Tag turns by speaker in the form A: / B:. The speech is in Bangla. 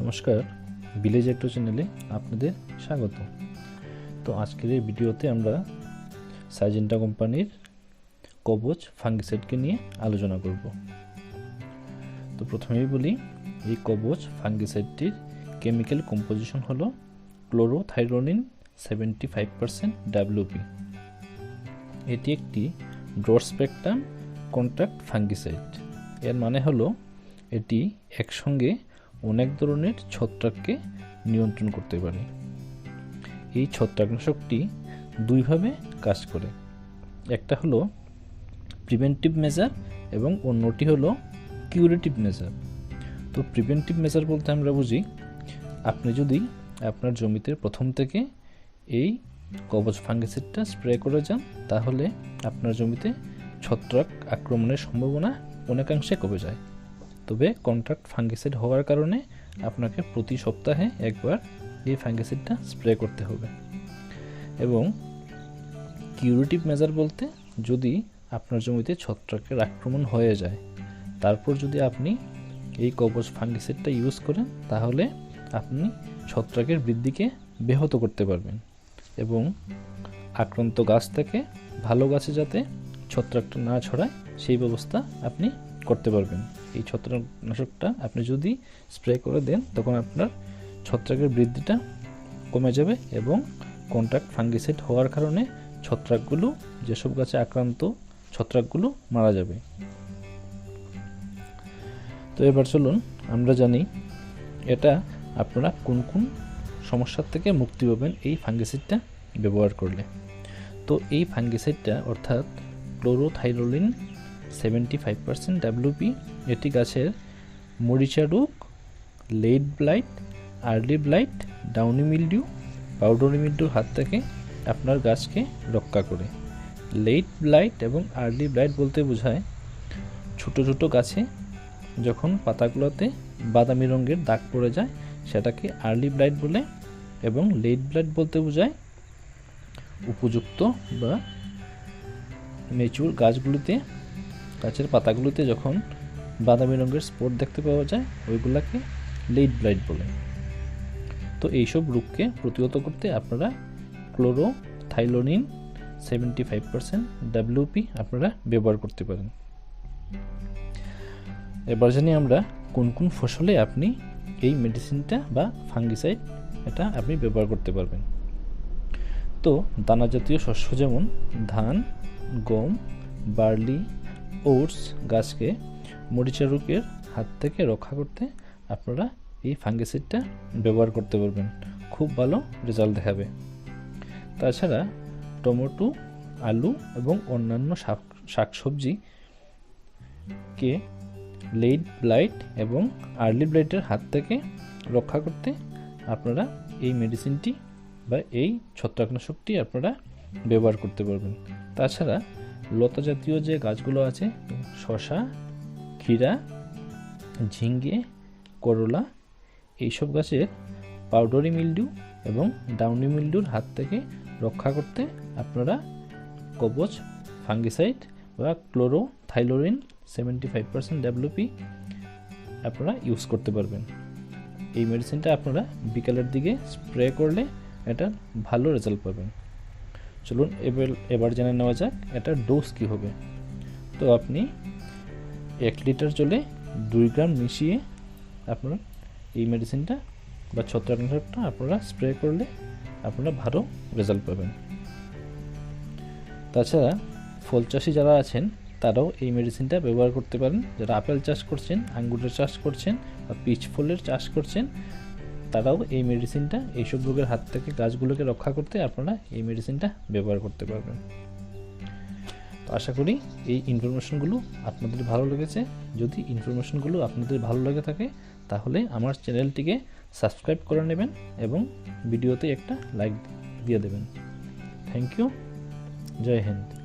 A: নমস্কার ভিলেজ অ্যাক্টো চ্যানেলে আপনাদের স্বাগত। তো আজকের এই ভিডিওতে আমরা সাইজেন্টা কোম্পানির কবচ ফাঙ্গিসাইডকে নিয়ে আলোচনা করব। তো প্রথমেই বলি, এই কবচ ফাঙ্গিসাইডটির কেমিক্যাল কম্পোজিশন হলো chlorothalonil seventy five percent WP এটি একটি ব্রড কন্ট্রাক্ট ফাঙ্গিসাইড এর মানে হলো, এটি একসঙ্গে অনেক ধরনের ছত্রাককে নিয়ন্ত্রণ করতে পারে। এই ছত্রাকনাশকটি দুইভাবে কাজ করে। একটা হলো প্রিভেন্টিভ মেজার এবং অন্যটি হলো কিউরেটিভ মেজার তো প্রিভেন্টিভ মেজার বলতে আমরা বুঝি, আপনি যদি আপনার জমিতে প্রথম থেকে এই কবচ ফাঙ্গিসাইডটা স্প্রে করে যান, তাহলে আপনার জমিতে ছত্রাক আক্রমণের সম্ভাবনা অনেকাংশে কমে যায়। তবে কন্ট্রাক্ট ফাঙ্গিসাইড হওয়ার কারণে আপনাকে প্রতি সপ্তাহে একবার এই ফাঙ্গিসাইডটা স্প্রে করতে হবে। এবং কিউরেটিভ মেজার বলতে যদি আপনার জমিতে ছত্রাকের আক্রমণ হয়ে যায়, তারপর যদি আপনি এই কবচ ফাঙ্গিসাইডটা ইউজ করেন, তাহলে আপনি ছত্রাকের বৃদ্ধিকে ব্যাহত করতে পারবেন এবং আক্রান্ত গাছ থেকে ভালো গাছে যাতে ছত্রাকটা না ছড়ায়, সেই ব্যবস্থা আপনি করতে পারবেন। এই ছত্রাকনাশকটা আপনি যদি স্প্রে করে দেন, তখন আপনার ছত্রাকের বৃদ্ধিটা কমে যাবে এবং কন্ট্রাক্ট ফাঙ্গিসাইড হওয়ার কারণে ছত্রাকগুলো, যেসব গাছে আক্রান্ত ছত্রাকগুলো মারা যাবে। তো এবার চলুন আমরা জানি এটা আপনারা কোন কোন সমস্যার থেকে মুক্তি পাবেন এই ফাঙ্গিসাইডটা ব্যবহার করলে। তো এই ফাঙ্গিসাইডটা অর্থাৎ chlorothalonil seventy five percent WP এটি গাছের মরিচা রোগ late blight early blight downy mildew powdery মিলডিউর হাত থেকে আপনার গাছকে রক্ষা করে। লেট ব্লাইট এবং আর্লি ব্লাইট বলতে বোঝায় ছোট ছোট গাছে যখন পাতাগুলোতে বাদামি রঙের দাগ পড়ে যায়, সেটাকে আর্লি ব্লাইট বলে এবং লেট ব্লাইট বলতে বোঝায় উপযুক্ত বা মেচুর গাছগুলিতে গাছের পাতাগুলোতে যখন বাদামি রঙের স্পট দেখতে পাওয়া যায়, ওইগুলাকে লেট ব্লাইট বলে। তো এইসব রোগকে প্রতিহত করতে আপনারা chlorothalonil seventy five percent WP আপনারা ব্যবহার করতে পারেন। এবার জানি আমরা কোন কোন ফসলে আপনি এই মেডিসিনটা বা ফাঙ্গিসাইড এটা আপনি ব্যবহার করতে পারবেন। তো দানা জাতীয় শস্য যেমন ধান, গম, বার্লি ওটস গাছকে মরিচা রোগের হাত থেকে রক্ষা করতে আপনারা এই ফাঙ্গিসাইডটা ব্যবহার করতে পারবেন। খুব ভালো রেজাল্ট দেখাবে। তাছাড়া টমেটো, আলু এবং অন্যান্য শাক শাকসবজিকে লেট ব্লাইট এবং আর্লি ব্লাইটের হাত থেকে রক্ষা করতে আপনারা এই মেডিসিনটি বা এই ছত্রাকনাশকটি আপনারা ব্যবহার করতে পারবেন। তাছাড়া লতা জাতীয় যে গাছগুলো আছে, শশা, ক্ষীরা, ঝিঙ্গে, করলা, এইসব গাছের পাউডারি মিলডিউ এবং ডাউনি মিলডিউর হাত থেকে রক্ষা করতে আপনারা কবচ, ফাঙ্গিসাইড বা chlorothalonil seventy five percent WP আপনারা ইউজ করতে পারবেন। এই মেডিসিনটা আপনারা বিকালের দিকে স্প্রে করলে এটা ভালো রেজাল্ট পাবেন। চলুন এবার এবার জেনে নেওয়া যাক এটার ডোজ কী হবে। তো আপনি এক লিটার জলে দুই গ্রাম মিশিয়ে আপনারা এই মেডিসিনটা বা ছত্রাকনাশকটা আপনারা স্প্রে করলে আপনারা ভালো রেজাল্ট পাবেন। তাছাড়া ফল চাষি যারা আছেন, তারাও এই মেডিসিনটা ব্যবহার করতে পারেন। যারা আপেল চাষ করছেন, আঙ্গুরের চাষ করছেন বা পিচ ফলের চাষ করছেন তারাও এই মেডিসিনটা এইসব রোগের হাত থেকে গাছগুলোকে রক্ষা করতে আপনারা এই মেডিসিনটা ব্যবহার করতে পারবেন। তো আশা করি এই ইনফরমেশনগুলো আপনাদের ভালো লেগেছে। যদি ইনফরমেশনগুলো আপনাদের ভালো লেগে থাকে, তাহলে আমার চ্যানেলটিকে সাবস্ক্রাইব করে নেবেন এবং ভিডিওতে একটা লাইক দিয়ে দেবেন। Thank you Jai Hind.